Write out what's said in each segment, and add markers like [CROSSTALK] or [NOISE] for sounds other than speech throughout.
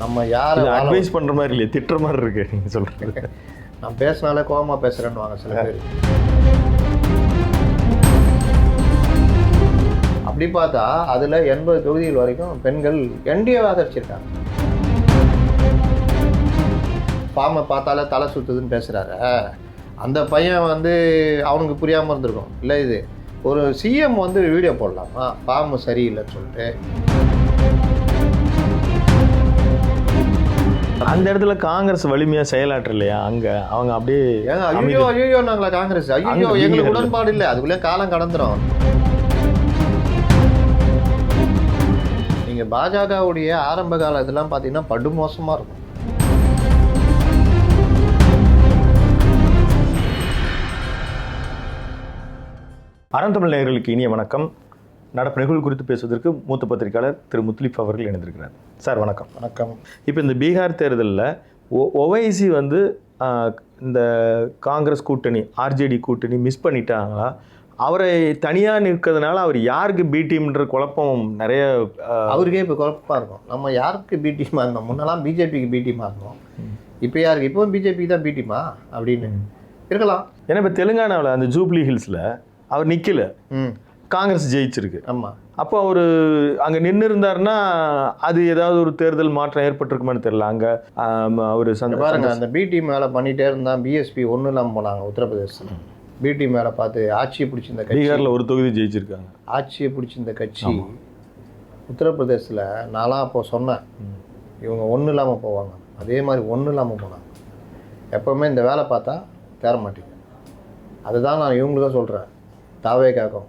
நம்ம யாரை அட்வைஸ் பண்ற மாதிரி இல்லையே திட்டுற மாதிரி இருக்கு நீங்க சொல்றது. நான் பேசினாலே கோவமா பேசுறேன்னு வாங்க சில பேர். அப்படி பார்த்தா அதுல எண்பது தொகுதிகள் வரைக்கும் பெண்கள் என்டிஏ ஆதரிச்சிருக்காங்க பாம்பை பார்த்தாலே தலை சுத்துதுன்னு பேசுறாரு அந்த பையன் வந்து அவனுக்கு புரியாம இருந்திருக்கும். இல்லை இது ஒரு சிஎம் வந்து வீடியோ போடலாமா? பாம்பு சரியில்லைன்னு சொல்லிட்டு. அந்த இடத்துல காங்கிரஸ் வலிமையா செயலாற்ற இல்லையா அங்க அவங்க அப்படியே ஐயோ ஐயோ நாங்களா காங்கிரஸ்? ஐயோ எங்களுக்கு. உடன்பாடு இல்லை. அதுக்குள்ளே காலம் கடந்துரும். நீங்க பாஜகவுடைய ஆரம்ப கால இதெல்லாம் பார்த்தீங்கன்னா படுமோசமா இருக்கும். அறந்தமிழ் நேயர்களுக்கு இனிய வணக்கம். நடப்பு நிகழ்வு குறித்து பேசுவதற்கு மூத்த பத்திரிகையாளர் திரு முத்துலிப் அவர்கள் இணைந்திருக்கிறார். சார் வணக்கம். வணக்கம். இப்போ இந்த பீகார் தேர்தலில் ஒவைசி வந்து இந்த காங்கிரஸ் கூட்டணி ஆர்ஜேடி கூட்டணி மிஸ் பண்ணிட்டாங்களா? அவரை தனியாக நிற்கிறதுனால அவர் யாருக்கு பி டீம்ன்ற குழப்பம் நிறைய அவருக்கே இப்போ குழப்பமா இருக்கும். நம்ம யாருக்கு பி டீமா இருந்தோம்? முன்னெல்லாம் பிஜேபிக்கு பி டீமா இருந்தோம். இப்போ யாருக்கு? இப்போ பிஜேபிக்கு தான் பி டீமா அப்படின்னு இருக்கலாம். ஏன்னா இப்போ தெலுங்கானாவில் அந்த ஜூப்ளி ஹில்ஸில் அவர் நிற்கல ம். காங்கிரஸ் ஜெயிச்சிருக்கு. ஆமா. அப்போ அவர் அங்கே நின்று இருந்தாருன்னா அது ஏதாவது ஒரு தேர்தல் மாற்றம் ஏற்பட்டிருக்குமான்னு தெரியல. அங்கே அவர் பாருங்க அந்த பி டீம் வேலை பண்ணிட்டே இருந்தா பிஎஸ்பி ஒன்றும் இல்லாமல் போனாங்க உத்தரப்பிரதேசத்தில். பி டீம் வேலை பார்த்து ஆட்சியை பிடிச்சிருந்த கட்சி பீகாரில் ஒரு தொகுதி ஜெயிச்சிருக்காங்க. ஆட்சியை பிடிச்சிருந்த கட்சி உத்தரப்பிரதேசத்தில் நான்லாம் அப்போ சொன்னேன். இவங்க ஒன்றும் இல்லாமல் போவாங்க. அதே மாதிரி ஒன்றும் இல்லாமல் போனாங்க. எப்போவுமே இந்த வேலை பார்த்தா தேர மாட்டேங்க. அதுதான் நான் இவங்களுக்கும் சொல்கிறேன் தாவே கேட்கும்.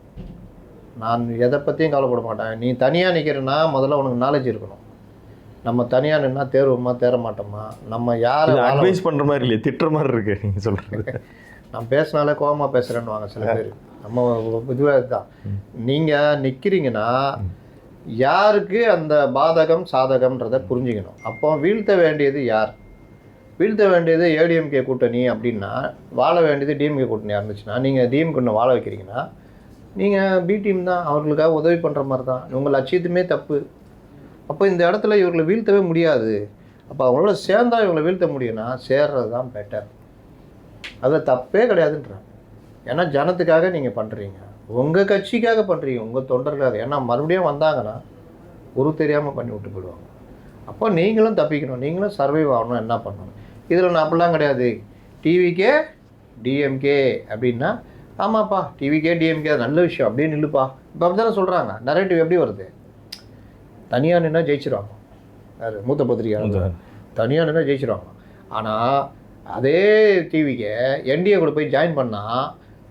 நான் எதை பற்றியும் கவலைப்பட மாட்டேன். நீ தனியாக நிற்கிறன்னா முதல்ல உனக்கு நாலேஜ் இருக்கணும். நம்ம தனியாக நின்னா தேர்வுமா தேர மாட்டோமா நம்ம யாரை அட்வைஸ் பண்ற மாதிரி இல்லையே திட்டுற மாதிரி இருக்கு நீங்க சொல்றது. [LAUGHS] நான் பேசினாலே கோவமா பேசுகிறேன்னு வாங்க சில பேர். நம்ம இதுவாக தான் நீங்கள் நிற்கிறீங்கன்னா யாருக்கு அந்த பாதகம் சாதகம்ன்றதை புரிஞ்சுக்கணும். அப்போ வீழ்த்த வேண்டியது யார்? வீழ்த்த வேண்டியது ஏடிஎம்கே கூட்டணி அப்படின்னா வாழ வேண்டியது டிஎம்கே கூட்டணியாக இருந்துச்சுன்னா நீங்கள் டிஎம்கே வாழ வைக்கிறீங்கன்னா நீங்கள் பி டீம் தான் அவர்களுக்காக உதவி பண்ணுற மாதிரி தான் உங்கள் லட்சியத்துமே தப்பு. அப்போ இந்த இடத்துல இவர்களை வீழ்த்தவே முடியாது. அப்போ அவங்களோட சேர்ந்தால் இவங்களை வீழ்த்த முடியும்னா சேர்றது தான் பெட்டர் அதில் தப்பே கிடையாதுன்றாங்க. ஏன்னா ஜனத்துக்காக நீங்கள் பண்ணுறீங்க உங்கள் கட்சிக்காக பண்ணுறீங்க உங்கள் தொண்டருக்காக ஏன்னா மறுபடியும் வந்தாங்கன்னா ஒரு தெரியாமல் பண்ணி விட்டு போயிடுவாங்க. அப்போ நீங்களும் தப்பிக்கணும். நீங்களும் சர்வைவ் ஆகணும். என்ன பண்ணணும்? இதில் நான் அப்படிலாம் கிடையாது. டிவிக்கே டிஎம்கே அப்படின்னா ஆமாப்பா டிவிக்கே டிஎம்கே நல்ல விஷயம். அப்படியே நில்லுப்பா. இப்போ அப்படி தானே சொல்கிறாங்க நரேட்டிவ் எப்படி வருது? தனியாக நின்னா ஜெயிச்சிருவாங்க. யாரு? மூத்த பத்திரிகை தனியாக நின்று ஜெயிச்சிருவாங்க. ஆனால் அதே டிவிக்கு என்டிஏ கூட போய் ஜாயின் பண்ணால்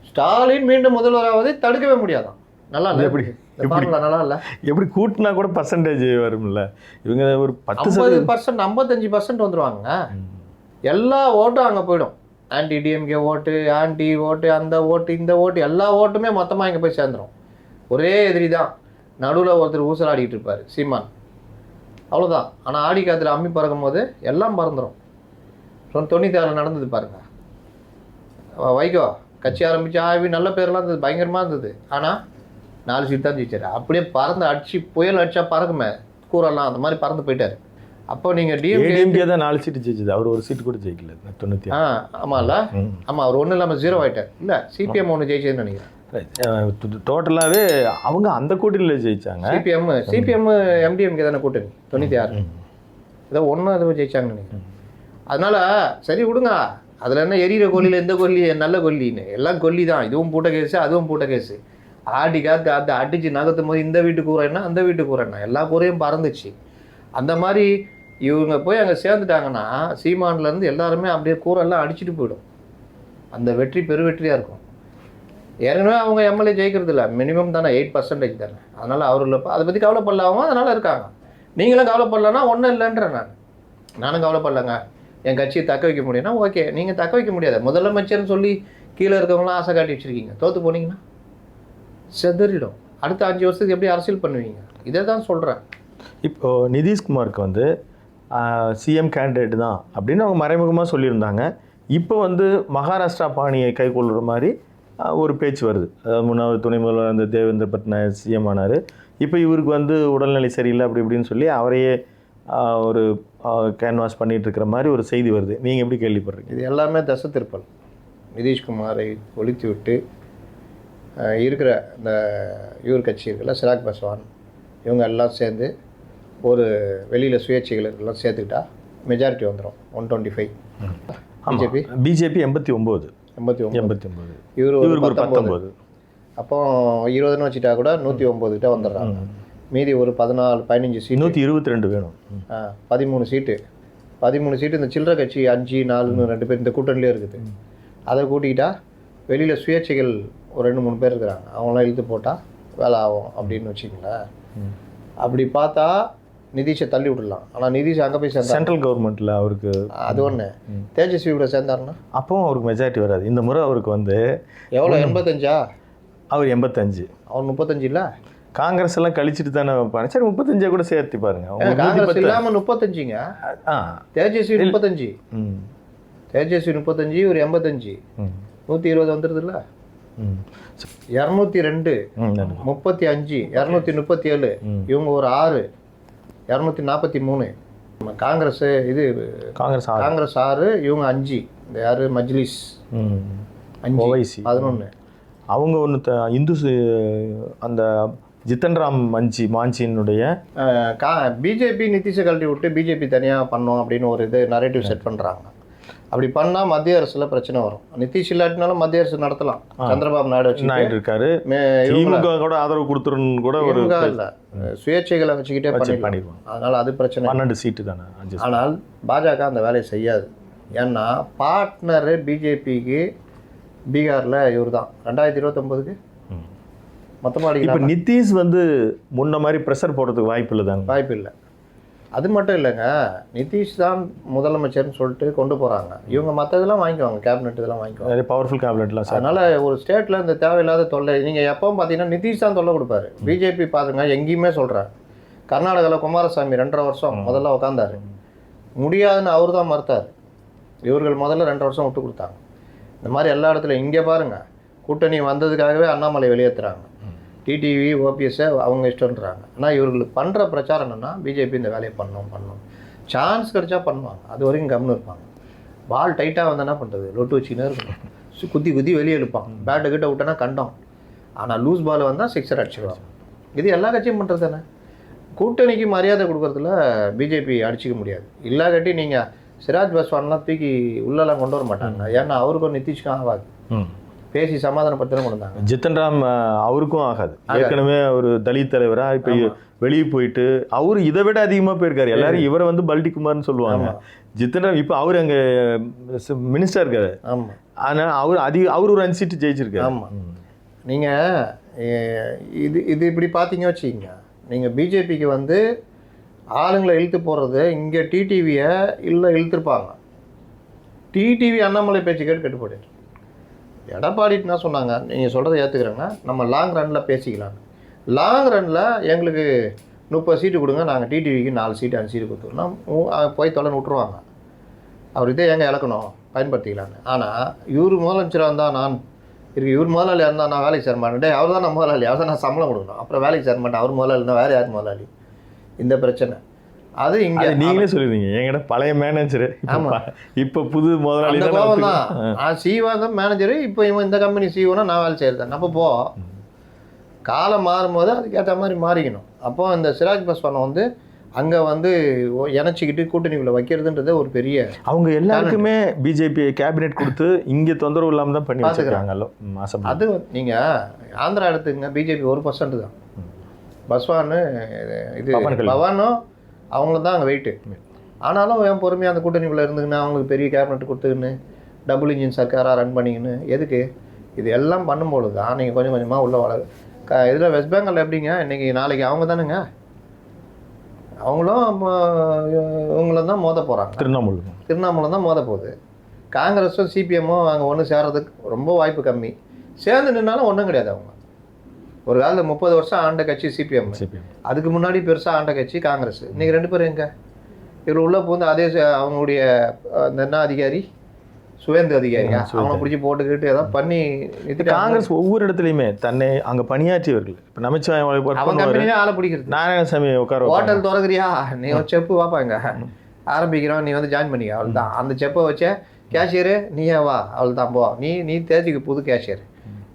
ஸ்டாலின் மீண்டும் முதல்வராவதை தடுக்கவே முடியாதான். நல்லா இல்லை? எப்படி? formula நல்லா இல்லை? எப்படி கூட்டினா கூட பர்சன்டேஜ் வரும்ல? இவங்க ஒரு பத்து பர்சன்ட் ஐம்பத்தஞ்சு பர்சன்ட் வந்துருவாங்க. எல்லா ஓட்டும் அங்கே போயிடும். ஆன்டி டிஎம்கே ஓட்டு ஆன்டி ஓட்டு அந்த ஓட்டு இந்த ஓட்டு எல்லா ஓட்டுமே மொத்தமாக இங்கே போய் சேர்ந்துரும். ஒரே எதிரி தான் நடுவில் ஒருத்தர் ஊசலாடிக்கிட்டு இருப்பார் சீமான். அவ்வளோதான் ஆனால் ஆடி காத்தில் அம்மி பறக்கும் போது எல்லாம் பறந்துடும் சொன்ன தொண்ணூற்றி நடந்தது பாருங்க. வைகோ கட்சி ஆரம்பித்து ஆவி நல்ல பேர்லாம் இருந்தது பயங்கரமாக இருந்தது. ஆனால் நாலு சீட் தான் ஜெயிச்சார். அப்படியே பறந்து அடிச்சு புயல் அடித்தா பறக்குமே. கூறலாம் அந்த மாதிரி பறந்து போயிட்டார். அப்போ நீங்கள் டிஎம்கே தான் நாலு சீட்டு ஜெயிச்சது. அவர் ஒரு சீட்டு கூட ஜெயிக்கல. தொண்ணூற்றி ஆ ஆமாம்ல. ஆமாம் அவர் ஒன்றும் இல்லாமல் ஜீரோ ஆயிட்டார். இல்லை சிபிஎம் ஒன்று ஜெயிச்சதுன்னு நினைக்கிறேன். டோட்டலாகவே அவங்க அந்த கூட்டணியில் ஜெயிச்சாங்க. சிபிஎம் சிபிஎம் எம்டிஎம்கே தானே கூட்டணி தொண்ணூற்றி ஆறு. ஏதோ ஒன்றும் ஏதோ ஜெயிச்சாங்கன்னு நினைக்கிறேன். அதனால சரி விடுங்க. அதில் என்ன எரியிற கொல்லியில் எந்த கொல்லி நல்ல கொல்லின்னு. எல்லாம் கொல்லி தான். இதுவும் பூட்ட கேஸு அதுவும் பூட்ட கேஸு. ஆடி காத்து அதை அடிச்சு நகர்த்தும் போது இந்த வீட்டு கூரை என்ன? அந்த வீட்டு கூரை என்ன? எல்லா கூரையும் பறந்துச்சு. அந்த மாதிரி இவங்க போய் அங்கே சேர்ந்துட்டாங்கன்னா சீமான்லேருந்து எல்லாருமே அப்படியே கூரெல்லாம் அடிச்சுட்டு போயிடும். அந்த வெற்றி பெருவெற்றியாக இருக்கும். ஏற்கனவே அவங்க எம்எல்ஏ ஜெயிக்கிறது இல்லை. மினிமம் தானே எயிட் பர்சன்டேஜ் தானே. அதனால் அவர்கள் அதை பற்றி கவலைப்படல அவங்க அதனால் இருக்காங்க. நீங்களும் கவலைப்படலன்னா ஒன்றும் இல்லைன்ற நான். நானும் கவலைப்படலங்க. என் கட்சியை தக்க வைக்க முடியும்னா ஓகே. நீங்கள் தக்க வைக்க முடியாது. முதலமைச்சர்னு சொல்லி கீழே இருக்கவங்களாம் ஆசை காட்டி வச்சுருக்கீங்க. தோற்று போனீங்கன்னா செதறிடும். அடுத்த அஞ்சு வருஷத்துக்கு எப்படி அரசியல் பண்ணுவீங்க? இதை தான் சொல்கிறேன் இப்போது நிதிஷ்குமாருக்கு வந்து சிஎம் கேண்டிடேட் தான் அப்படின்னு அவங்க மறைமுகமாக சொல்லியிருந்தாங்க. இப்போ வந்து மகாராஷ்டிரா பாணியை கைக்கொள்கிற மாதிரி ஒரு பேச்சு வருது. அதாவது முன்னாள் துணை முதல்வர் அந்த தேவேந்திர பட்நாயக் சிஎம் ஆனார். இப்போ இவருக்கு வந்து உடல்நிலை சரியில்லை அப்படி இப்படின்னு சொல்லி அவரையே ஒரு கேன்வாஸ் பண்ணிகிட்டு இருக்கிற மாதிரி ஒரு செய்தி வருது. நீங்கள் எப்படி கேள்விப்படுறீங்க இது எல்லாமே தசை திருப்பல் நிதிஷ்குமாரை ஒழித்து விட்டு இருக்கிற இந்த இவர் கட்சி இருக்குல்ல சிராக் பஸ்வான் இவங்க எல்லாம் சேர்ந்து ஒரு வெளியில் சுயேட்சைகள் எல்லாம் சேர்த்துக்கிட்டா மெஜாரிட்டி வந்துடும் one twenty five BJP BJP எண்பத்தி ஒம்பது. எண்பத்தி ஒம்பது. எண்பத்தி ஒம்பது. இவர் ஒரு பத்தொம்பது. அப்போ இருபதுன்னு வச்சுட்டா கூட நூற்றி ஒம்பது கிட்ட வந்துடுறாங்க. மீதி ஒரு பதினாலு பதினஞ்சு சீட் நூற்றி இருபத்தி ரெண்டு வேணும். ம். பதிமூணு சீட்டு. பதிமூணு சீட்டு இந்த சில்லறை கட்சி அஞ்சு நாலுன்னு ரெண்டு பேர் இந்த கூட்டணிலே இருக்குது. அதை கூட்டிக்கிட்டா வெளியில் சுயேட்சைகள் ஒரு ரெண்டு மூணு பேர் இருக்கிறாங்க. அவங்களாம் இழுத்து போட்டால் வேலை ஆகும் அப்படின்னு வச்சுங்களேன் ம். அப்படி பார்த்தா நிதிஷை தள்ளி விடலாம். ஆனால் நிதிஷ் அங்கே போய் சேர்ந்தா சென்ட்ரல் கவர்மெண்ட்டில் அவருக்கு அது ஒன்று தேஜஸ்வி கூட சேர்ந்தாருன்னா? அப்பவும் அவருக்கு மெஜாரிட்டி வராது. இந்த முறை அவருக்கு வந்து எவ்வளோ எண்பத்தஞ்சா? அவர் எண்பத்தஞ்சு. அவர் முப்பத்தஞ்சு இல்லை காங்கிரஸ் எல்லாம் கழிச்சிட்டு தானே வைப்பாங்க சரி முப்பத்தஞ்சை கூட சேர்த்து பாருங்க. காங்கிரஸ் இல்லாமல் முப்பத்தஞ்சுங்க? ஆ தேஜஸ்வி முப்பத்தஞ்சு. தேஜஸ்வி முப்பத்தஞ்சு ஒரு எண்பத்தஞ்சு. நூற்றி இருபது வந்துடுதுல்ல இரநூத்தி ரெண்டு. முப்பத்தி அஞ்சு இரநூத்தி முப்பத்தி ஏழு. இவங்க ஒரு ஆறு. இரநூத்தி நாற்பத்தி மூணு. நம்ம காங்கிரஸ் இது காங்கிரஸ் காங்கிரஸ் ஆறு இவங்க அஞ்சு. இந்த யாரு? மஜ்லிஸ். அஞ்சு. ஓவைசி. பதினொன்று அவங்க ஒன்று இந்து அந்த ஜித்தன் ராம் மஞ்சி மாஞ்சியினுடைய கா பிஜேபி நிதிஷை கழட்டி விட்டு பிஜேபி தனியாக பண்ணோம் அப்படின்னு ஒரு இது நரேட்டிவ் செட் பண்ணுறாங்க அப்படி பண்ணால் மத்திய அரசில் பிரச்சனை வரும். நிதிஷ் இல்லாட்டினாலும் மத்திய அரசு நடத்தலாம். சந்திரபாபு நாயுடு வச்சு நாயுடு இருக்காரு. திமுக கூட ஆதரவு கொடுத்துருன்னு கூட ஒரு இல்லை. சுயேட்சைகளை வச்சுக்கிட்டே பண்ணிடுவாங்க. அதனால் அது பிரச்சனை பன்னெண்டு சீட்டு தானே ஆனால் பாஜக அந்த வேலையை செய்யாது. ஏன்னா பார்ட்னரு பிஜேபிக்கு பீகாரில் இவர் தான் ரெண்டாயிரத்தி இருபத்தொம்போதுக்கு. மொத்தமாக இப்போ நிதிஷ் வந்து முன்ன மாதிரி ப்ரெஷர் போடுறதுக்கு வாய்ப்பு இல்லை தாங்க வாய்ப்பு இல்லை. அது மட்டும் இல்லைங்க நிதிஷ் தான் முதலமைச்சர்னு சொல்லிட்டு கொண்டு போகிறாங்க இவங்க மற்றதெல்லாம் வாங்கிக்குவாங்க கேபினெட் இதெல்லாம் வாங்கிக்குவாங்க. பவர்ஃபுல் கேபினெட்லாம் சார். அதனால் ஒரு ஸ்டேட்டில் இந்த தேவையில்லாத தொல்லை நீங்கள் எப்பவும் பார்த்தீங்கன்னா நிதிஷ் தான் தொல்லை கொடுப்பாரு. பிஜேபி பாருங்க எங்கேயுமே சொல்கிறேன் கர்நாடகாவில் குமாரசாமி ரெண்டரை வருஷம் முதல்ல உட்காந்தாரு முடியாதுன்னு அவர் தான் மறுத்தார். இவர்கள் முதல்ல ரெண்டரை வருஷம் விட்டு கொடுத்தாங்க. இந்த மாதிரி எல்லா இடத்துலையும் இங்கே பாருங்கள் கூட்டணி வந்ததுக்காகவே அண்ணாமலை வெளியேற்றுறாங்க டிடிவி ஓபிஎஸ்ஸை அவங்க இஷ்டன்றாங்க ஆனால் இவர்களுக்கு பண்ணுற பிரச்சாரம் என்னென்னா பிஜேபி இந்த வேலையை பண்ணணும் பண்ணணும் சான்ஸ் கிடைச்சா பண்ணுவாங்க. அது வரைக்கும் கம்னு இருப்பாங்க. பால் டைட்டாக வந்து என்ன பண்ணுறது லொட்டு வச்சுக்கினே இருக்கணும். குத்தி குத்தி வெளியே இழுப்பான் பேட்டை கிட்ட விட்டனா கண்டம். ஆனால் லூஸ் பால் வந்தால் சிக்ஸர் அடிச்சிடுவாங்க இது எல்லா கட்சியும் பண்ணுறது தானே? கூட்டணிக்கு மரியாதை கொடுக்கறதுல பிஜேபி அடிச்சிக்க முடியாது. இல்லாகட்டி நீங்கள் சிராஜ் பஸ்வான்லாம் தூக்கி உள்ளெல்லாம் கொண்டு வர மாட்டாங்க. ஏன்னா அவருக்கும் நிதிஷ்க்கும் ஆகாது. பேசி சமாதானப்படுத்தணும் கொண்டு வந்தாங்க ஜித்தன் ராம் அவருக்கும் ஆகாது. ஏற்கனவே ஒரு தலித் தலைவரா இப்போ வெளியே போயிட்டு அவரு இதை விட அதிகமா போயிருக்காரு. எல்லாரும் இவரை வந்து பல்டி குமார்னு சொல்லுவாங்க. ஜித்தன் ராம் இப்போ அவர் அங்க மினிஸ்டர் இருக்காரு. ஆமாம் ஆனா அவர் அதிக அவர் ஒரு அஞ்சு சீட்டு ஜெயிச்சிருக்காரு. ஆமாம் நீங்கள் இது இது இப்படி பார்த்தீங்க வச்சுக்கிங்க. நீங்கள் பிஜேபிக்கு வந்து ஆளுங்களை இழுத்து போடுறது இங்கே டிடிவியை இல்லை இழுத்துருப்பாங்க. டிடிவி அண்ணாமலை பேச்சு கேட்டு கெட்டு போயிட்டு என்ன சொன்னாங்க. நீங்கள் சொல்கிறத ஏற்றுக்கிறேங்க நம்ம லாங் ரன்னில் பேசிக்கலாம். லாங் ரன்னில் எங்களுக்கு முப்பது சீட்டு கொடுங்க நாங்கள் டிடிவிக்கு நாலு சீட்டு அஞ்சு சீட்டு கொடுத்துருவோம் போய் தொலைன்னு விட்ருவாங்க அவர் இதே எங்கே இழக்கணும்? பயன்படுத்திக்கலான்னு ஆனால் இவர் முதலமைச்சராக இருந்தால் நான் இருக்கு இவர் முதலாளியாக இருந்தால் நான் வேலைக்கு சேர மாட்டேன். அவர் தான் நான் முதலாளி அவர் தான் நான் சம்பளம் கொடுக்கணும். அப்புறம் வேலைக்கு சேர மாட்டேன். அவர் முதலாளி இருந்தால் வேறு யார் முதலாளி? இந்த பிரச்சனை. அது இங்கே நீங்களே சொல்லுவீங்க என்கிட்ட பழைய மேனேஜர் ஆமா. இப்போ புது முதலாளி கோபம் தான் சிஓ தான். மேனேஜரு இப்போ இவன் இந்த கம்பெனி சிஓனா நான் வேலை செய்கிறேன் அப்போ போ. காலம் மாறும்போது அதுக்கேற்ற மாதிரி மாறிக்கணும். அப்போ இந்த சிராஜ் பஸ்வானை வந்து அங்கே வந்து இணைச்சிக்கிட்டு கூட்டணிக்குள்ளே வைக்கிறதுன்றது ஒரு பெரிய அவங்க எல்லாருக்குமே பிஜேபி கேபினெட் கொடுத்து இங்க தொந்தரவு இல்லாம தான் பண்ணி வச்சிருக்காங்கல்ல ம், அசெம்பிளி. அது நீங்கள் ஆந்திரா எடுத்துங்க பிஜேபி ஒரு பர்சன்ட் தான். பஸ்வானு இது. பவானும் அவங்களும் தான் அங்கே வெயிட்டு ஆனாலும் என் பொறுமையாக அந்த கூட்டணிக்குள்ளே இருந்துக்கின்னு அவங்களுக்கு பெரிய கேபினெட் கொடுத்துக்கின்னு டபுள் இன்ஜின் சர்க்காராக ரன் பண்ணிக்கின்னு எதுக்கு? இது எல்லாம் பண்ணும்பொழுது தான் நீங்கள் கொஞ்சம் கொஞ்சமாக உள்ள வள க இதில் வெஸ்ட் பெங்கால் எப்படிங்க? இன்றைக்கி நாளைக்கு அவங்க தானுங்க. அவங்களும் அப்போ இவங்களும் தான் மோத போகிறாங்க திருவண்ணாமலை திருவண்ணாமலை தான் மோத போகுது. காங்கிரஸும் சிபிஎம்மும் அங்கே ஒன்று சேர்றதுக்கு ரொம்ப வாய்ப்பு கம்மி. சேர்ந்து நின்னாலும் ஒன்றும் கிடையாது அவங்க. ஒரு காலத்தில் முப்பது வருஷம் ஆண்ட கட்சி சிபிஎம் சிபிஎம் அதுக்கு முன்னாடி பெருசாக ஆண்ட கட்சி காங்கிரஸ். இன்னைக்கு ரெண்டு பேரும் எங்க? இவர் உள்ள பூந்து அதே அவங்களுடைய அஹ், அந்த என்ன அதிகாரி. சுவேந்து அதிகாரியா. அவனை பிடிச்சி போட்டுக்கிட்டு ஏதாவது பண்ணி நிறுத்திட்டாங்க. காங்கிரஸ் ஒவ்வொரு இடத்துலையுமே தன்னை அங்க பணியாற்றியவர்கள். இப்போ நமச்சிவாயம் பண்ணுவாரு. கம்பெனிலே ஆளை பிடிக்கிறது. நாராயணசாமி உட்கார. ஹோட்டல் திறக்கிறியா? நீ ஒரு செப்பு வாப்பாங்க ஆரம்பிக்கிறோம் நீ வந்து ஜாயின் பண்ணிக்க அவள் தான் அந்த செப்பை வச்ச கேஷியரு நீயே வா அவள் தான் போ. நீ நீ தேதிக்கு புது கேஷியர்.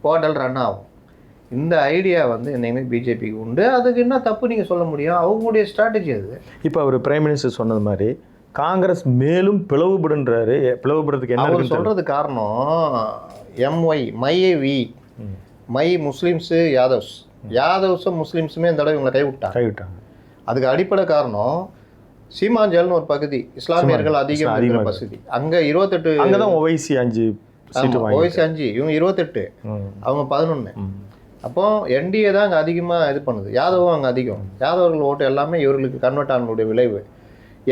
போர்ட்டல் ரன் ஆகும். இந்த ஐடியா வந்து என்னைக்குமே பிஜேபிக்கு உண்டு. அதுக்கு என்ன தப்பு நீங்கள் சொல்ல முடியும்? அவங்களுடைய ஸ்ட்ராட்டஜி அது. இப்போ அவர் பிரைம் மினிஸ்டர் சொன்னது மாதிரி காங்கிரஸ் மேலும் பிளவுபடுன்றாரு. பிளவுபடுறதுக்கு என்ன. சொல்கிறது காரணம் எம்ஒய் மை வி. ம். முஸ்லீம்ஸு யாதவ்ஸ். யாதவ்ஸும் முஸ்லீம்ஸுமே இந்த தடவை இவங்களை கைவிட்டாங்க. கைவிட்டாங்க. அதுக்கு அடிப்படை காரணம் சீமாஞ்சல்னு ஒரு பகுதி இஸ்லாமியர்கள் அதிகம் இருக்கிற பகுதி. அங்கே இருபத்தெட்டு அங்கதான் ஓவைசி அஞ்சு சீட்டு வாங்கி ஓய்சி அஞ்சு இவங்க இருபத்தெட்டு. அவங்க பதினொன்று. அப்போ என்டிஏ தான் அங்கே அதிகமாக இது பண்ணுது. யாதவும் அங்கே அதிகம். யாதவர்கள் ஓட்டு எல்லாமே இவர்களுக்கு கன்வெர்ட் ஆனதுடைய விளைவு.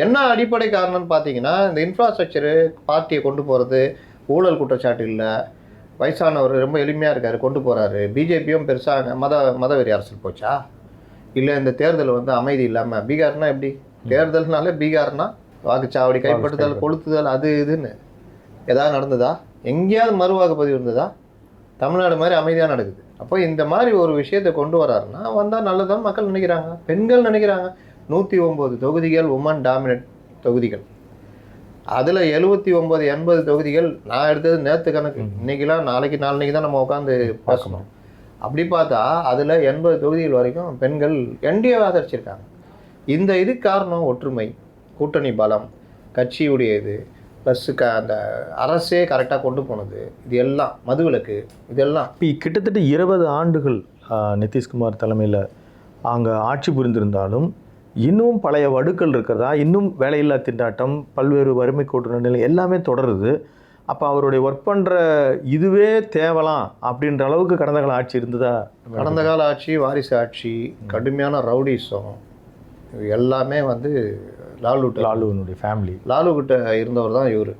என்ன அடிப்படை காரணம்னு பார்த்தீங்கன்னா இந்த இன்ஃப்ராஸ்ட்ரக்சரு பார்ட்டியை கொண்டு போகிறது ஊழல் குற்றச்சாட்டு இல்லை. வயசானவர் ரொம்ப எளிமையாக இருக்காரு கொண்டு போகிறாரு பிஜேபியும் பெருசாக மத மதவெறி அரசியல் போச்சா? இல்லை இந்த தேர்தல் வந்து அமைதி இல்லாமல் பீகார்னா எப்படி? தேர்தல்னாலே பீகார்னா வாக்குச்சாவடி கைப்பற்றுதல் கொளுத்துதல் அது இதுன்னு. ஏதாவது நடந்ததா? எங்கேயாவது மறு வாக்குப்பதிவு இருந்ததா? தமிழ்நாடு மாதிரி அமைதியாக நடக்குது. அப்போ இந்த மாதிரி ஒரு விஷயத்தை கொண்டு வராருன்னா வந்தால் நல்லதான் மக்கள் நினைக்கிறாங்க. பெண்கள் நினைக்கிறாங்க. நூற்றி ஒம்பது தொகுதிகள் உமன் டாமினேட் தொகுதிகள். அதில் எழுபத்தி ஒம்பது எண்பது தொகுதிகள் நான் எடுத்தது நேற்று கணக்கு. இன்னைக்கெல்லாம் நாளைக்கு நாளைக்கு தான் நம்ம உட்காந்து பார்க்கணும். அப்படி பார்த்தா அதில் எண்பது தொகுதிகள் வரைக்கும் பெண்கள் என்டிஏ ஆதரிச்சிருக்காங்க. இந்த இது காரணம் ஒற்றுமை கூட்டணி பலம் கட்சியுடைய இது ப்ளஸ் க அந்த அரசே கரெக்டாக கொண்டு போனது. இது எல்லாம் மதுவிலக்கு இதெல்லாம். இப்போ கிட்டத்தட்ட இருபது ஆண்டுகள் நிதிஷ்குமார் தலைமையில் அங்கே ஆட்சி புரிந்திருந்தாலும் இன்னும் பழைய வடுக்கள் இருக்கிறதா இன்னும் வேலையில்லா திண்டாட்டம் பல்வேறு வறுமை கோட்டு நிலை எல்லாமே தொடருது. அப்போ அவருடைய ஒர்க் பண்ணுற இதுவே தேவலாம் அப்படின்ற அளவுக்கு கடந்த கால ஆட்சி இருந்ததா? கடந்த கால ஆட்சி வாரிசு ஆட்சி கடுமையான ரவுடிசம் எல்லாமே வந்து லாலு லாலுவனுடைய ஃபேமிலி லாலு கிட்ட இருந்தவர் தான் இவர்.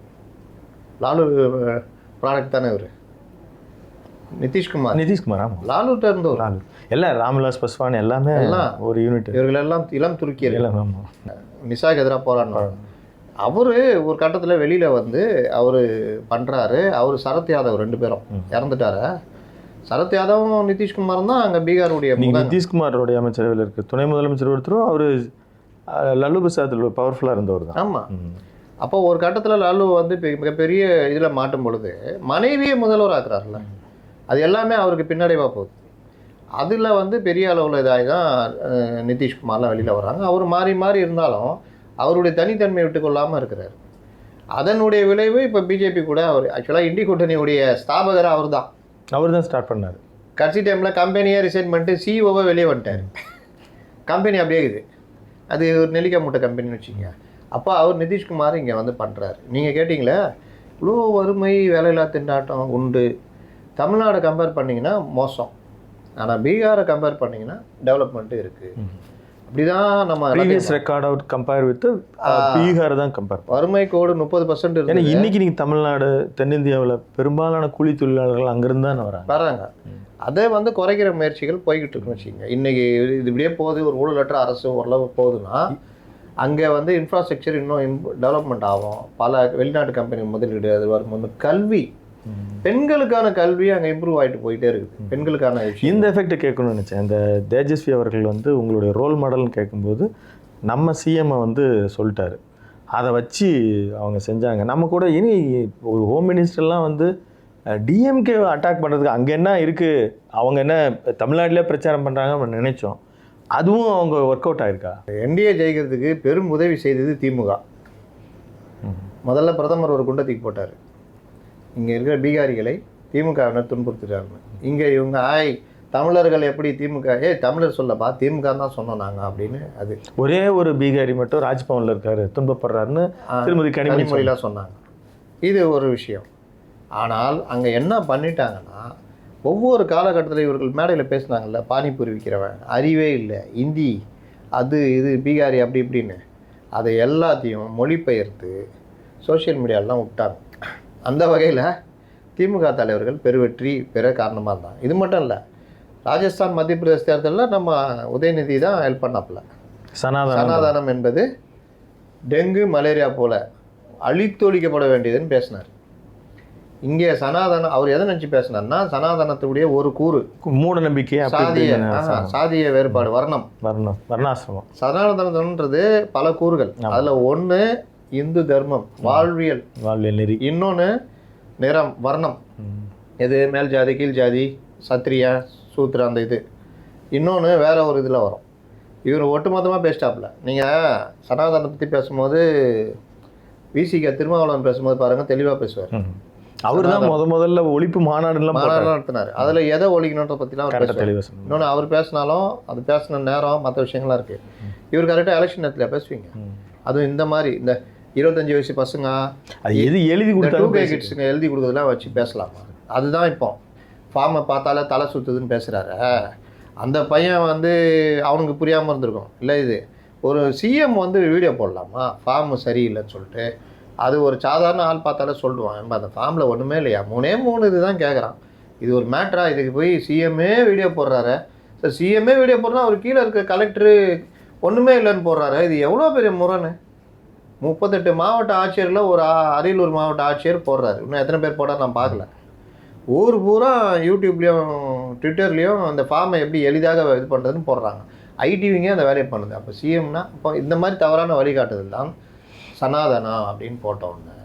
லாலு ப்ராடக்ட் தானே இவர்? நிதிஷ்குமார். நிதிஷ்குமார் ஆமாம் லாலுகிட்ட இருந்தவர். லாலு. எல்லாம் ராம்விலாஸ் பஸ்வான் எல்லாமே எல்லாம். ஒரு யூனிட் இவர்கள் எல்லாம் இளம் துருக்கியர்கள். எல்லாம் ஆமாம் நிசாக்கு எதிராக போராடினார் அவர் ஒரு கட்டத்தில் வெளியில் வந்து அவர் பண்ணுறாரு அவர் சரத் யாதவ் ரெண்டு பேரும். இறந்துட்டாரு. சரத் யாதவும் நிதிஷ்குமாரும் தான் அங்கே பீகாருடைய நிதிஷ்குமாரோடைய அமைச்சரவையில் இருக்க துணை முதலமைச்சர் ஒருத்தரும் அவர் லல்லு பிரசாத்தில் பவர்ஃபுல்லாக இருந்தவர் தான் ஆமாம். அப்போ ஒரு கட்டத்தில் லாலு வந்து மிகப்பெரிய இதில் மாட்டும் பொழுது மனைவியை முதல்வர் ஆக்குறாருல அது எல்லாமே அவருக்கு பின்னடைவாக போகுது. அதில் வந்து பெரிய அளவில் இதாகி தான் நிதிஷ்குமார்லாம் வெளியில் வர்றாங்க. அவர் மாறி மாறி இருந்தாலும் அவருடைய தனித்தன்மையை விட்டு கொள்ளாமல் இருக்கிறார். அதனுடைய விளைவு இப்போ பிஜேபி கூட அவர் ஆக்சுவலாக இண்டி கூட்டணியுடைய ஸ்தாபகர் அவர் தான் அவர் தான் ஸ்டார்ட் பண்ணார். கடைசி டைமில் கம்பெனியே ரிசைன் பண்ணிட்டு சிஇஓவை வெளியே வந்துட்டார். கம்பெனி அப்படியே இருக்குது. அது ஒரு நெல்லிக்காய் மூட்டை கம்பெனின்னு வச்சுக்கோங்க. அப்போ அவர் நிதிஷ்குமார் இங்கே வந்து பண்ணுறாரு நீங்கள் கேட்டிங்களே? இவ்வளோ வறுமை வேலையில்லா திண்டாட்டம் உண்டு. தமிழ்நாடு கம்பேர் பண்ணிங்கன்னா மோசம். ஆனால் பீகாரை கம்பேர் பண்ணிங்கன்னா டெவலப்மெண்ட்டு இருக்குது அப்படி தான் நம்ம previous record out compare with Bihar தான் கம்பேர் வறுமை கோடு முப்பது பர்சன்ட் ஏன்னா இன்னைக்கு நீங்கள் தமிழ்நாடு தென்னிந்தியாவில் பெரும்பாலான கூலி தொழிலாளர்கள் அங்கிருந்து தானே வராங்க. வராங்க அதை வந்து குறைக்கிற முயற்சிகள் போய்கிட்டு இருக்குன்னு வச்சுக்கோங்க. இன்னைக்கு இது இப்படியே போகுது ஒரு ஊழலற்ற அரசு ஓரளவு போகுதுன்னா அங்கே வந்து இன்ஃப்ராஸ்ட்ரக்சர் இன்னும் டெவலப்மெண்ட் ஆகும். பல வெளிநாட்டு கம்பெனி முதலீடு அது வரும்போது கல்வி பெண்களுக்கான கல்வி அங்கே இம்ப்ரூவ் ஆகிட்டு போயிட்டே இருக்குது. பெண்களுக்கான இந்த எஃபெக்ட் கேட்கணும்னு நினச்சேன். இந்த தேஜஸ்வி அவர்கள் வந்து உங்களுடைய ரோல் மாடல்னு கேட்கும்போது நம்ம சிஎம்ஐ வந்து சொல்லிட்டாரு. அதை வச்சு அவங்க செஞ்சாங்க. நம்ம கூட இனி ஒரு ஹோம் மினிஸ்டர்லாம் வந்து டிஎம்கே அட்டாக் பண்ணுறதுக்கு அங்கே என்ன இருக்குது அவங்க என்ன தமிழ்நாட்டிலே பிரச்சாரம் பண்ணுறாங்கன்னு நினைச்சோம். அதுவும் அவங்க ஒர்க் அவுட் ஆயிருக்கா? என்டிஏ ஜெயிக்கிறதுக்கு பெரும் உதவி செய்தது திமுக. முதல்ல பிரதமர் ஒரு குண்டை தூக்கி போட்டார். இங்கே இருக்கிற பீகாரிகளை திமுகவினர் துன்புறுத்துறாங்க இங்கே இவங்க ஆய் தமிழர்கள் எப்படி திமுக ஏய் தமிழர் சொல்லப்பா திமுக தான் சொன்னோம் நாங்கள் அப்படின்னு அது. ஒரே ஒரு பீகாரி மட்டும் ராஜ்பவனில் இருக்காரு துன்பப்படுறாருன்னு திருமதி கனிமொழி சொன்னாங்க. கனிமொழிலாம் சொன்னாங்க. இது ஒரு விஷயம். ஆனால் அங்கே என்ன பண்ணிட்டாங்கன்னா ஒவ்வொரு காலகட்டத்தில் இவர்கள் மேடையில் பேசுனாங்கல்ல பானிபூரி விற்கிறவன் அறிவே இல்லை. இந்தி அது இது பீகாரி அப்படி இப்படின்னு. அதை எல்லாத்தையும் மொழிபெயர்த்து சோஷியல் மீடியாலலாம் விட்டாங்க. அந்த வகையில் திமுக தலைவர்கள் பெருவெற்றி பெற காரணமாக இருந்தாங்க. இது மட்டும் இல்லை ராஜஸ்தான் மத்திய பிரதேச தேர்தலில் நம்ம உதயநிதி தான் ஹெல்ப் பண்ணாப்புல. சனாதன சனாதானம் என்பது டெங்கு மலேரியா போல அழித்தொழிக்கப்பட வேண்டியதுன்னு பேசினார். இங்கே சனாதனம் அவர் எதை நினச்சி பேசினார்னா சனாதனத்துடைய ஒரு கூறு மூட நம்பிக்கை சாதிய சாதிய வேறுபாடு வர்ணம். வர்ணம் வர்ணாசிரமம். சனாதனம்ன்றது பல கூறுகள். அதில் ஒன்று இந்து தர்மம் வாழ்வியல். வாழ்வியல் நெறி. இன்னொன்று நிறம் வர்ணம். எது மேல் ஜாதி கீழ் ஜாதி சத்திரியா சூத்திர அந்த இது. இன்னொன்று வேற ஒரு இதில் வரும். இவர் ஒட்டுமொத்தமாக பேசிட்டாப்புல. நீங்கள் சனாதனத்தை பற்றி பேசும்போது விசிக திருமாவளவன் பேசும்போது பாருங்கள் தெளிவாக பேசுவார். அவர் தான் முத முதல்ல ஒழிப்பு மாநாடுலாம் மாநாடு நடத்தினார். அதில் எதை ஒழிக்கணுன்ற பற்றிலாம் இன்னொன்று அவர் பேசினாலும் அது பேசின நேரம் மற்ற விஷயங்கள்லாம் இருக்குது இவர் கரெக்டாக எலெக்ஷன் நேரத்தில் பேசுவீங்க. அதுவும் இந்த மாதிரி இந்த இருபத்தஞ்சி வயசு பசங்க அது எது எழுதி இந்த டூ கே கிட்ஸுங்க எழுதி கொடுக்குறதெல்லாம் வச்சு பேசலாமா? அதுதான் இப்போ. ஃபார்மை பார்த்தாலே தலை சுத்துதுன்னு பேசுகிறாரு அந்த பையன் வந்து அவனுக்கு புரியாமல் இருந்திருக்கும். இல்லை இது. ஒரு சிஎம் வந்து வீடியோ போடலாமா? ஃபார்ம் சரியில்லைன்னு சொல்லிட்டு. அது ஒரு சாதாரண ஆள் பார்த்தாலே சொல்லுவான். அந்த ஃபார்மில் ஒன்றுமே இல்லையா? மூணே மூணு இதுதான் கேட்குறான் இது ஒரு மேட்ரா இதுக்கு போய் சிஎம்ஏ வீடியோ போடுறாரு. சார் சிஎம்ஏ வீடியோ போடுறா அவர் கீழே இருக்க கலெக்டரு ஒன்றுமே இல்லைன்னு போடுறாரு. இது எவ்வளோ பெரிய முரணு? முப்பத்தெட்டு மாவட்ட ஆட்சியரில் ஒரு அரியலூர் மாவட்ட ஆட்சியர் போடுறாரு. இன்னும் எத்தனை பேர் போட நான் பார்க்கல. ஊர் பூரா யூடியூப்லேயும் ட்விட்டர்லேயும் அந்த ஃபார்மை எப்படி எளிதாக இது பண்ணுறதுன்னு போடுறாங்க. ஐடிவிங்க அந்த வேலையை பண்ணுது. அப்போ சிஎம்னா இப்போ இந்த மாதிரி தவறான வழிகாட்டுதல் தான் சனாதனா அப்படின்னு போட்டோன்னு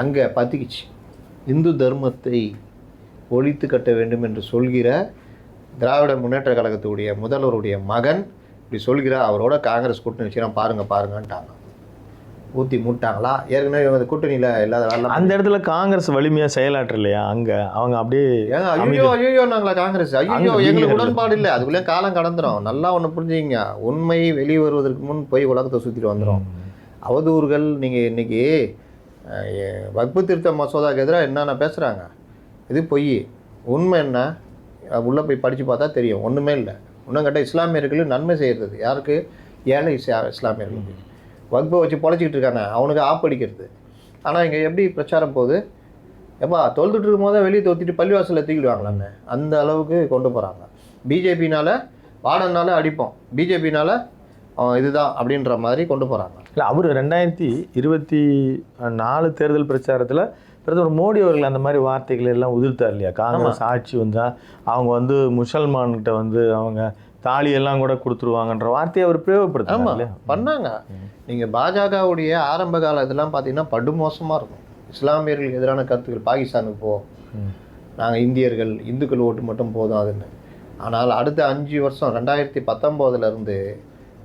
அங்கே பத்திக்கிச்சு. இந்து தர்மத்தை ஒழித்து கட்ட வேண்டும் என்று சொல்கிற திராவிட முன்னேற்ற கழகத்துடைய முதல்வருடைய மகன் இப்படி சொல்கிறார். அவரோட காங்கிரஸ் கூட்டணி வச்சுனா பாருங்கள் பாருங்கன்ட்டாங்க. ஊற்றி மூட்டாங்களா? ஏற்கனவே இவங்க கூட்டணியில் இல்லாத வேலை அந்த இடத்துல காங்கிரஸ் வலிமையா செயலாற்றலையா அங்க அவங்க அப்படியே ஐயோ ஐயோ நாங்களா காங்கிரஸ்? ஐயோ எங்களுக்கு. உடன்பாடு இல்லை. அதுக்குள்ளே காலம் கடந்துரும். நல்லா ஒன்று புரிஞ்சுங்க உண்மை வெளியே வருவதற்கு முன் போய் உலகத்தை சுற்றிட்டு வந்துடும் அவதூறுகள் நீங்கள் இன்னைக்கு அஹ், வக்பு திருத்த மசோதாக்கு எதிராக என்னென்ன பேசுகிறாங்க இது பொய். உண்மை என்ன? உள்ளே போய் படித்து பார்த்தா தெரியும். ஒன்றுமே இல்லை. இன்னும் கேட்டால் இஸ்லாமியர்களுக்கு நன்மை செய்கிறது யாருக்கு? ஏழை இஸ்லா- இஸ்லாமியர்களுக்கு. வக்பை வச்சு பொழைச்சிக்கிட்டு இருக்கானே அவனுக்கு ஆப்படிக்கிறது ஆனால் இங்கே எப்படி பிரச்சாரம் போகுது? எப்பா தொழுதுட்டு இருக்கும் போதே வெளியே தொத்திட்டு பள்ளிவாசலில் தூக்கிடுவாங்களான்னு அந்த அளவுக்கு கொண்டு போகிறாங்க பிஜேபினால வாடனால அடிப்போம். பிஜேபினால இதுதான் அப்படின்ற மாதிரி கொண்டு போகிறாங்க இல்லை அவர் ரெண்டாயிரத்தி இருபத்தி நாலு தேர்தல் பிரச்சாரத்தில் பிரதமர் மோடி அவர்கள் அந்த மாதிரி வார்த்தைகள் எல்லாம் உதிர்த்தார் இல்லையா? காங்கிரஸ் ஆட்சி வந்தா அவங்க வந்து முசல்மான்கிட்ட வந்து அவங்க தாலி எல்லாம் கூட கொடுத்துருவாங்கன்ற வார்த்தையை அவர் இல்லையா? பண்ணாங்க. நீங்கள் பாஜகவுடைய ஆரம்ப கால இதெல்லாம் பார்த்தீங்கன்னா படுமோசமாக இருக்கும். இஸ்லாமியர்களுக்கு எதிரான கருத்துக்கள் பாகிஸ்தானுக்கு போ. நாங்கள் இந்தியர்கள் இந்துக்கள் ஓட்டு மட்டும் போதும் அதுன்னு. ஆனால் அடுத்த அஞ்சு வருஷம் ரெண்டாயிரத்தி பத்தொம்போதுலேருந்து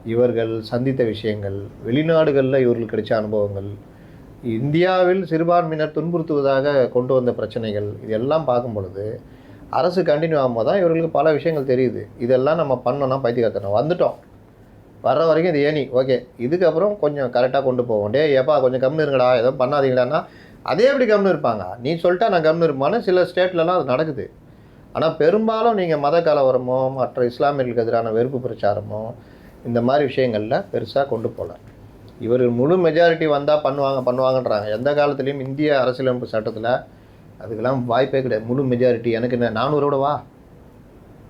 இவர்கள் சந்தித்த விஷயங்கள் வெளிநாடுகளில் இவர்களுக்கு கிடைச்ச அனுபவங்கள் இந்தியாவில் சிறுபான்மையினர் துன்புறுத்துவதாக கொண்டு வந்த பிரச்சனைகள் இதெல்லாம் பார்க்கும் பொழுது அரசு கண்டினியூ ஆகும்போது தான் இவர்களுக்கு பல விஷயங்கள் தெரியுது. இதெல்லாம் நம்ம பண்ணோம்னா பைத்தியக்காரத்தனம். வந்துட்டோம். வர்ற வரைக்கும் இது ஏனி ஓகே. இதுக்கப்புறம் கொஞ்சம் கரெக்டாக கொண்டு போவோம். டே ஏப்பா கொஞ்சம் கம்னு இருங்கடா. ஏதோ பண்ணாதீங்கடான்னா அதே எப்படி கம்னு இருப்பாங்க. நீ சொல்லிட்டா நான் கம்னு இருப்பான்னு சில ஸ்டேட்லலாம் அது நடக்குது. ஆனால் பெரும்பாலும் நீங்கள் மத கலவரமோ மற்ற இஸ்லாமியர்களுக்கு எதிரான வெறுப்பு பிரச்சாரமோ இந்த மாதிரி விஷயங்களில் பெருசாக கொண்டு போகல இவர்கள் முழு மெஜாரிட்டி வந்தால் பண்ணுவாங்க பண்ணுவாங்கன்றாங்க. எந்த காலத்துலேயும் இந்திய அரசியலமைப்பு சட்டத்தில் அதுக்கெல்லாம் வாய்ப்பே கிடையாது. முழு மெஜாரிட்டி எனக்கு என்ன நானூறோட வா.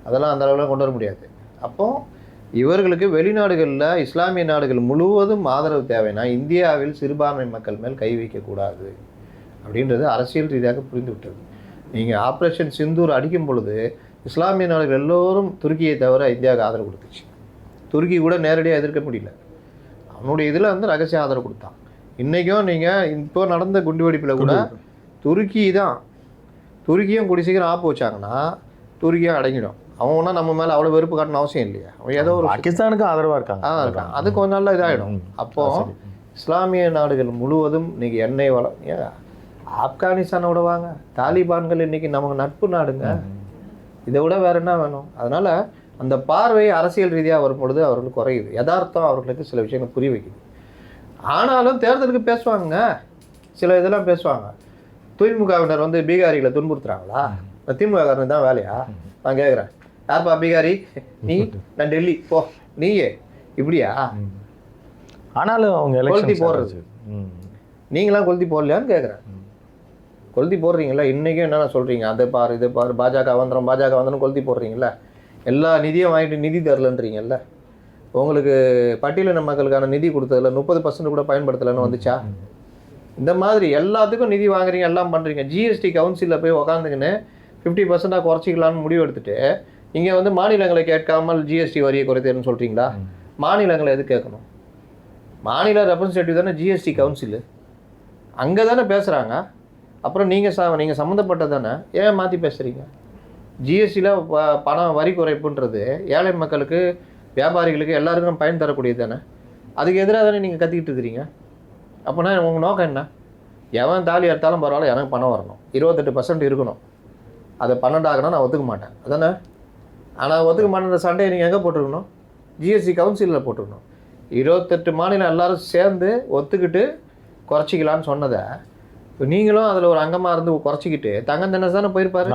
அதெல்லாம் அந்த அளவுலாம் கொண்டு வர முடியாது. அப்போ இவர்களுக்கு வெளிநாடுகளில் இஸ்லாமிய நாடுகள் முழுவதும் ஆதரவு தேவைன்னா இந்தியாவில் சிறுபான்மை மக்கள் மேல் கை வைக்கக்கூடாது. அப்படின்றது அரசியல் ரீதியாக புரிந்து விட்டது நீங்கள் ஆப்ரேஷன் சிந்தூர் அடிக்கும் பொழுது இஸ்லாமிய நாடுகள் எல்லோரும் துருக்கியை தவிர இந்தியாவுக்கு ஆதரவு கொடுத்துச்சு. துருக்கி கூட நேரடியாக எதிர்க்க முடியல. அவனுடைய இதில் வந்து ரகசிய ஆதரவு கொடுத்தான். இன்றைக்கும் நீங்கள் இப்போ நடந்த குண்டுவெடிப்பில் கூட துருக்கி தான் துருக்கியும் கூடி சீக்கிரம் ஆப்பு வச்சாங்கன்னா துருக்கியும் அடங்கிடும். அவன் ஒன்றும் நம்ம மேலே அவ்வளோ வெறுப்பு காட்டணும் அவசியம் இல்லையா. அவன் ஏதோ ஒரு பாகிஸ்தானுக்கு ஆதரவா இருக்காங்க. ஆ இருக்கான் அது கொஞ்சம் நாள்ல இதாகிடும் ம். அப்போ சரி. இஸ்லாமிய நாடுகள் முழுவதும் இன்னைக்கு எண்ணெய் வளம் ஏன் ஆப்கானிஸ்தானோட வாங்க. தாலிபான்கள் இன்னைக்கு நமக்கு நட்பு நாடுங்க. இதை விட வேற என்ன வேணும்? அதனால அந்த பார்வை அரசியல் ரீதியாக வரும் பொழுது அவர்களுக்கு குறையுது. யதார்த்தம் அவர்களுக்கு சில விஷயங்கள் புரிய வைக்குது. ஆனாலும் தேர்தலுக்கு பேசுவாங்க சில இதெல்லாம் பேசுவாங்க. திமுகவினர் வந்து பீகாரிகளை துன்புறுத்துறாங்களா? திமுககாரனுக்கு தான் வேலையா? நான் கேட்குறேன் யார்ப்பா பீகாரி? நீ? நான் டெல்லி. போ. நீயே. இப்படியா. ஆனாலும் அவங்க கொளுத்தி போடுறது. நீங்களாம் கொளுத்தி போடலையான்னு கேட்குறேன் கொளுத்தி போடுறீங்களா இன்றைக்கும் என்னென்ன சொல்கிறீங்க அதை பாரு இதை பாரு. பாஜக வந்துடும் பாஜக வந்துடும் கொளுத்தி போடுறீங்களா எல்லா நிதியும் வாங்கிட்டு நிதி தரலன்றீங்கல்ல? உங்களுக்கு பட்டியலின மக்களுக்கான நிதி கொடுத்ததுல முப்பது பர்சன்ட் கூட பயன்படுத்தலைன்னு வந்துச்சா? இந்த மாதிரி எல்லாத்துக்கும் நிதி வாங்குறீங்க எல்லாம் பண்ணுறீங்க ஜிஎஸ்டி கவுன்சிலில் போய் உக்காந்துக்கின்னு ஃபிஃப்டி பர்சன்டாக குறைச்சிக்கலாம்னு முடிவு எடுத்துட்டு இங்கே வந்து மாநிலங்களை கேட்காமல் ஜிஎஸ்டி வரியை குறைத்தேன்னு சொல்கிறீங்களா மாநிலங்களை எது கேட்கணும்? மாநில ரெப்ரசன்டேட்டிவ் தானே ஜிஎஸ்டி கவுன்சிலு அங்கே தானே பேசுகிறாங்க அப்புறம் நீங்கள் ச நீங்கள் சம்மந்தப்பட்டது தானே? ஏன் மாற்றி பேசுகிறீங்க ஜிஎஸ்டியில் பணம் வரி குறைப்புன்றது ஏழை மக்களுக்கு வியாபாரிகளுக்கு எல்லாருக்கும் பயன் தரக்கூடியது தானே? அதுக்கு எதிராக தானே நீங்கள் கத்திக்கிட்டு இருக்கிறீங்க? அப்போனா உங்கள் நோக்கம் என்ன? எவன் தாலி எடுத்தாலும் பரவாயில்ல எனக்கு பணம் வரணும். இருபத்தெட்டு பர்சன்ட் இருக்கணும். அதை பன்னெண்டாகணும் நான் ஒத்துக்க மாட்டேன். அதானே? ஆனால் ஒத்துக்க மாட்டேன் சண்டையை நீங்கள் எங்கே போட்டிருக்கணும்? ஜிஎஸ்டி கவுன்சிலில் போட்டிருக்கணும். இருபத்தெட்டு மாநிலம் எல்லாரும் சேர்ந்து ஒத்துக்கிட்டு குறைச்சிக்கலான்னு சொன்னதை இப்போ நீங்களும் அதில் ஒரு அங்கமாக இருந்து குறைச்சிக்கிட்டு தங்கம் தினசு தானே போயிருப்பாரு?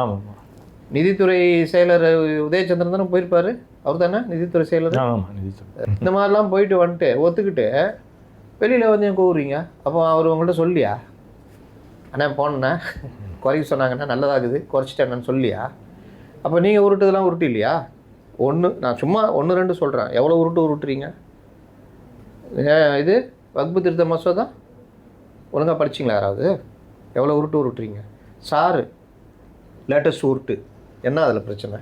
நிதித்துறை செயலர் உதயச்சந்திரன் தானே போயிருப்பாரு? அவர் தானே நிதித்துறை செயலர். இந்த மாதிரிலாம் போயிட்டு வந்துட்டு ஒத்துக்கிட்டு வெளியில் வந்து என் கூவுறீங்க? அப்போ அவர் உங்கள்கிட்ட சொல்லியா? அண்ணா போனேண்ணே குறைக்க சொன்னாங்கண்ணா நல்லதாகுது. குறைச்சிட்டேன்னு சொல்லியா? அப்போ நீங்கள் உருட்டுதெல்லாம் உருட்டு இல்லையா ஒன்று நான் சும்மா ஒன்று ரெண்டு சொல்கிறேன் எவ்வளோ உருட்டு உருட்டுறீங்க? இது வகுப்பு திருத்த மசோதா? ஒழுங்காக படிச்சிங்களா யாராவது? எவ்வளோ உருட்டு உருட்டுறீங்க? சாரு லேட்டஸ்ட் உருட்டு. என்ன அதில் பிரச்சனை?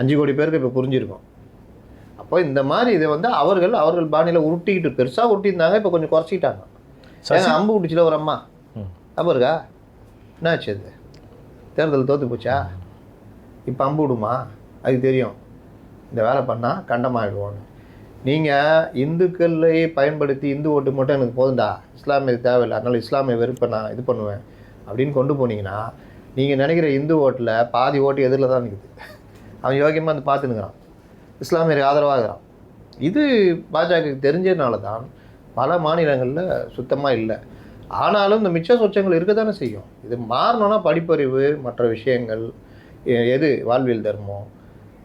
அஞ்சு கோடி பேருக்கு இப்போ புரிஞ்சிருக்கும். அப்போ இந்த மாதிரி இதை வந்து அவர்கள் அவர்கள் பாணியில் உருட்டிக்கிட்டு பெருசாக உருட்டியிருந்தாங்க இப்போ கொஞ்சம் குறைச்சிக்கிட்டாங்க. ஏங்க அம்பு விட்டுச்சுல ஒரு அம்மா. அப்போ இருக்கா? என்னாச்சு அது? தேர்தல் தோற்று போச்சா? இப்போ அம்பு விடுமா? அது தெரியும். இந்த வேலை பண்ணால் கண்டமாயிடுவோன்னு. நீங்கள் இந்துக்களை பயன்படுத்தி இந்து ஓட்டு மட்டும் எனக்கு போதும்டா. இஸ்லாமிய தேவையில்லை. அதனால இஸ்லாமிய வெறுப்பை நான் இது பண்ணுவேன். அப்படின்னு கொண்டு போனீங்கன்னா நீங்கள் நினைக்கிற இந்து ஓட்டில் பாதி ஓட்டு எதிரில் தான் நிற்குது அவன் யோகியமாக வந்து பார்த்துனுக்குறான் இஸ்லாமியருக்கு ஆதரவாக இருக்கிறான் இது பாஜகவுக்கு தெரிஞ்சதுனால தான் பல மாநிலங்களில் சுத்தமாக இல்லை. ஆனாலும் இந்த மிச்ச சொச்சங்கள் இருக்க தானே செய்யும். இது மாறணும்னா படிப்பறிவு மற்ற விஷயங்கள் எ- எது வாழ்வியல் தர்மம்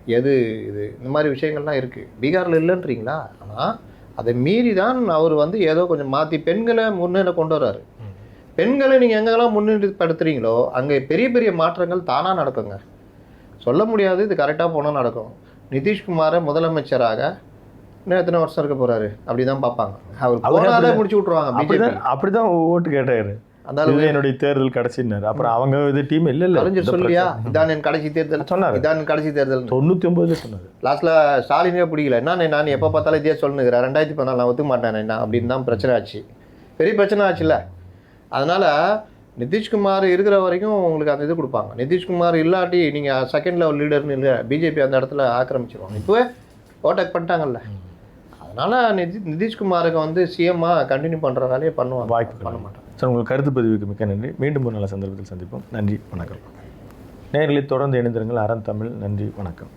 எது இது இந்த மாதிரி விஷயங்கள்லாம் இருக்குது பீகாரில் இல்லைன்றீங்களா? ஆனால் அதை மீறி தான் அவர் வந்து ஏதோ கொஞ்சம் மாற்றி பெண்களை முன்னேற கொண்டு வர்றாரு. பெண்களை நீங்கள் எங்கெல்லாம் முன்னிலைப்படுத்துறீங்களோ அங்கே பெரிய பெரிய மாற்றங்கள் தானாக நடக்குங்க. சொல்ல முடியாது இது கரெக்டாக போனால் நடக்கும். நிதிஷ்குமாரை முதலமைச்சராக இன்னும் எத்தனை வருஷம் இருக்க போறாரு? அப்படிதான் பார்ப்பாங்க. அவர் போனாலே. முடிச்சு விட்ருவாங்க அப்படிதான் அப்படிதான் ஓட்டு கேட்டாரு. இது என்னுடைய தேர்தல் கடைசினாரு அப்புறம் அவங்க இது டீம் இல்ல இல்ல. இந்த சொல்லியா. இதான் என் கடைசி தேர்தல். சொன்னாரு. இதான் கடைசி தேர்தல். தொண்ணூத்தி ஒன்பதுல சொன்னாரு. லாஸ்ட்ல ஸ்டாலினே பிடிக்கல. என்ன நான் எப்போ பார்த்தாலும் இதே சொல்லுங்கிறேன் ரெண்டாயிரத்தி பதினாலு நான் ஒத்துக்க மாட்டேன் என்ன அப்படின்னு தான் பிரச்சனை ஆச்சு. பெரிய பிரச்சனை ஆச்சுல்ல. அதனால நிதிஷ்குமார் இருக்கிற வரைக்கும் உங்களுக்கு அந்த இது கொடுப்பாங்க. நிதிஷ்குமார் இல்லாட்டி நீங்கள் செகண்ட் லெவல் லீடர்னு இல்லை பிஜேபி அந்த இடத்துல ஆக்கிரமிச்சிருவாங்க. இப்போவே ஓட்டாக் பண்ணிட்டாங்கல்ல. அதனால நிதி நிதிஷ்குமாருக்கு வந்து சிஎம்மாக கண்டினியூ பண்ணுற வேலையை பண்ணுவாங்க. வாய்ப்பு பண்ண மாட்டாங்க. சார் உங்கள் கருத்து பதிவுக்கு மிக்க நன்றி. மீண்டும் ஒரு நல்ல சந்தர்ப்பத்தில் சந்திப்போம். நன்றி வணக்கம். நேர்களை தொடர்ந்து இணைந்திருங்கள். அறம் தமிழ். நன்றி வணக்கம்.